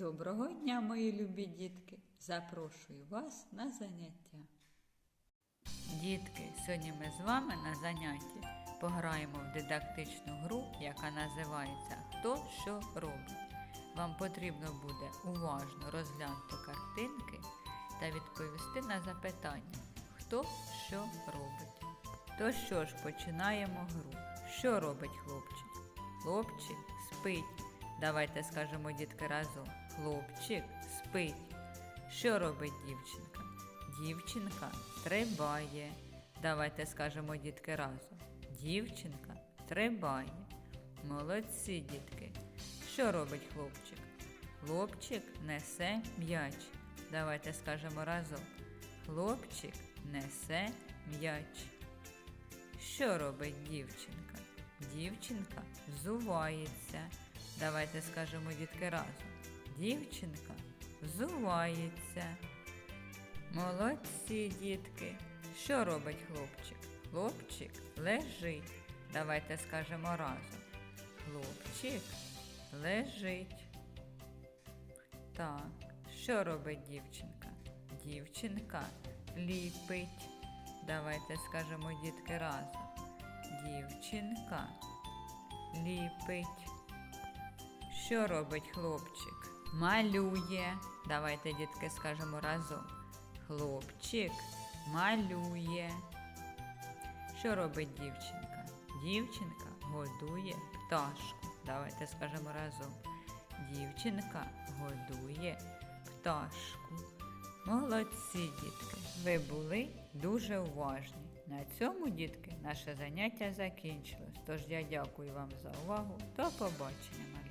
Доброго дня, мої любі дітки! Запрошую вас на заняття. Дітки, сьогодні ми з вами на занятті пограємо в дидактичну гру, яка називається Хто що робить. Вам потрібно буде уважно розглянути картинки та відповісти на запитання, хто що робить. То що ж, починаємо гру. Що робить хлопчик? Хлопчик спить. Давайте скажемо дітки разом. Хлопчик спить. Що робить дівчинка? Дівчинка стрибає. Давайте скажемо дітки разом. Дівчинка стрибає. Молодці, дітки. Що робить хлопчик? Хлопчик несе м'яч. Давайте скажемо разом. Хлопчик несе м'яч. Що робить дівчинка? Дівчинка взувається. Давайте скажемо дітки разом. Дівчинка взувається. Молодці, дітки. Що робить хлопчик? Хлопчик лежить. Давайте скажемо разом. Хлопчик лежить. Так, що робить дівчинка? Дівчинка ліпить. Давайте скажемо дітки разом. Дівчинка ліпить. Що робить хлопчик? Малює. Давайте, дітки, скажемо разом. Хлопчик малює. Що робить дівчинка? Дівчинка годує пташку. Давайте скажемо разом. Дівчинка годує пташку. Молодці, дітки! Ви були дуже уважні. На цьому, дітки, наше заняття закінчилось. Тож я дякую вам за увагу. До побачення!